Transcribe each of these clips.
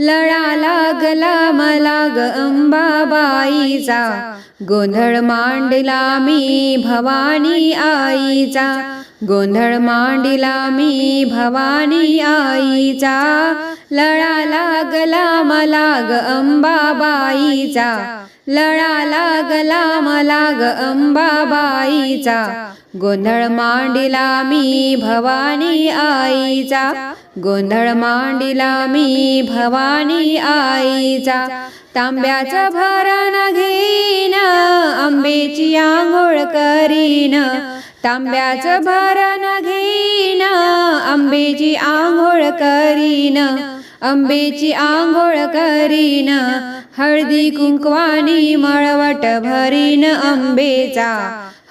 लळा लागला मला ग अंबाबाईचा. गोंधळ मांडला मी भवानी आईचा. गोंधळ मांडला मी भवानी आईचा. लळा लागला मला ग अंबाबाईचा. लळा लागला मला ग अंबाबाईचा. गोंधळ मांडिला मी भवानी आईचा. गोंधळ मांडिला मी भवानी आईचा. तांब्याचं भरण घेईन आंबेची आंघोळ करीन. तांब्याचं भरण घेईन आंबेची आंघोळ करीन. आंबेची आंघोळ करीन. हळदी कुंकवानी मळवट भरीन आंबेचा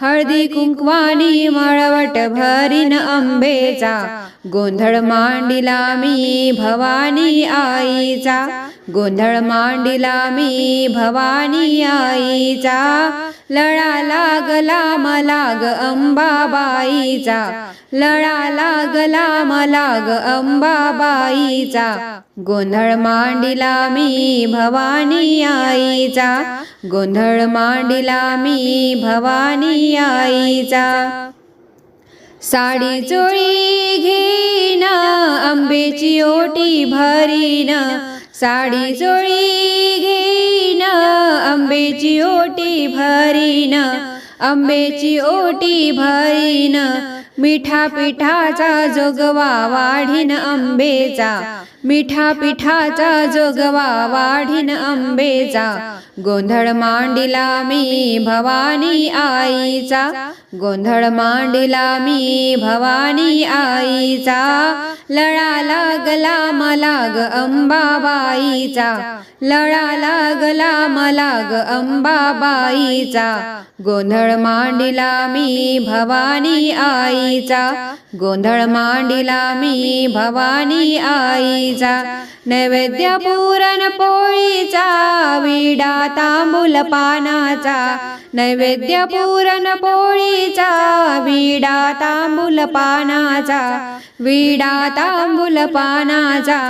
हळदी कुंकवानी मळवट भरीन आंबेचा. गोंधळ मांडिला मी भवानी आईचा. गोंधळ मांडिला मी भवानी आईचा. लळा लागला मला ग अंबाबाईचा. लळा लागला मला ग अंबाबाईचा. गोंधळ मांडिला मी भवानी आईचा. गोंधळ मांडिला मी भवानी आईचा. साडी चोळी घेईन आंबेची ओटी भरीन. साडी चोळी घेईन आंबेची ओटी भरीन. आंबेची ओटी भरीन. मिठा पिठाचा जोगवा वाढीन आंबेचा मिठा पिठाचा जोगवा वाढीन आंबेचा. गोंधळ मांडिला मी भवानी आईचा. गोंधळ मांडिला मी भवानी आईचा. लळा लागला मलाग अंबाबाईचा. लळा लागला मलाग अंबाबाईचा. गोंधळ मांडिला मी भवानी आईचा. गोंधळ मांडिला मी भवानी पोळीचा नैवेद्य पुरण पोळीचा विडा तांबूल पानाचा. नैवेद्य पुरण पोळीचा विडा तांबूल पानाचा. विडा तांबूल पानाचा.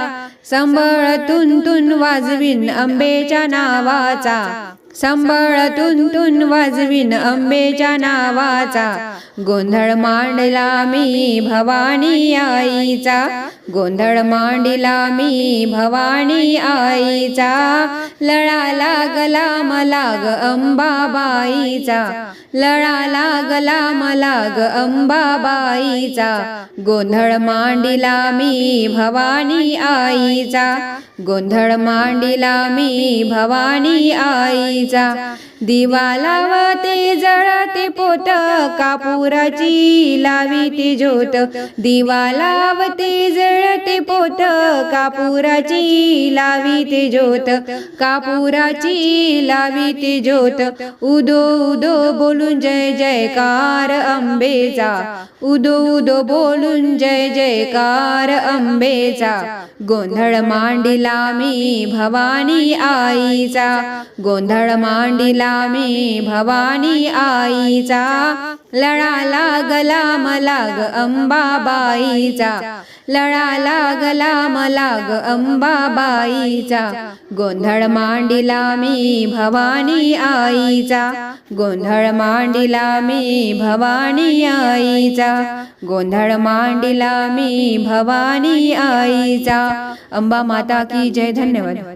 संबळ तुन वाजवीन आंबेच्या नावाचा. संबळ तुन वाजवीन अंबेच्या नावाचा. गोंधळ मांडला मी भवानी आईचा. गोंधळ मांडिला मी भवानी आईचा. लळा लागला मला ग अंबाबाईचा. लळा लागला मला ग अंबाबाईचा. गोंधळ मांडिला मी भवानी आईचा. गोंधळ मांडिला मी भवानी तिचा दिवा लावते जळते पोट कापुराची लावी ती ज्योत. दिवा लावते जळते पोत कापुराची लाविते ज्योत कापुराची लाविते ज्योत. उदो उदो बोलून जय जयकार अंबेचा उदो उदो बोलून जय जयकार अंबेचा गोंधळ मांडिला मी भवानी आईचा. गोंधळ मांडिला मी भवानी आईचा. लळा लागला मला ग अंबाबाईचा. लळा लागला मला ग अंबाबाईचा. गोंधळ मांडिला मी भवानी आईचा. गोंधळ मांडिला मी भवानी आईचा. गोंधळ मांडिला मी भवानी आईचा. अंबा माता की जय. धन्यवाद.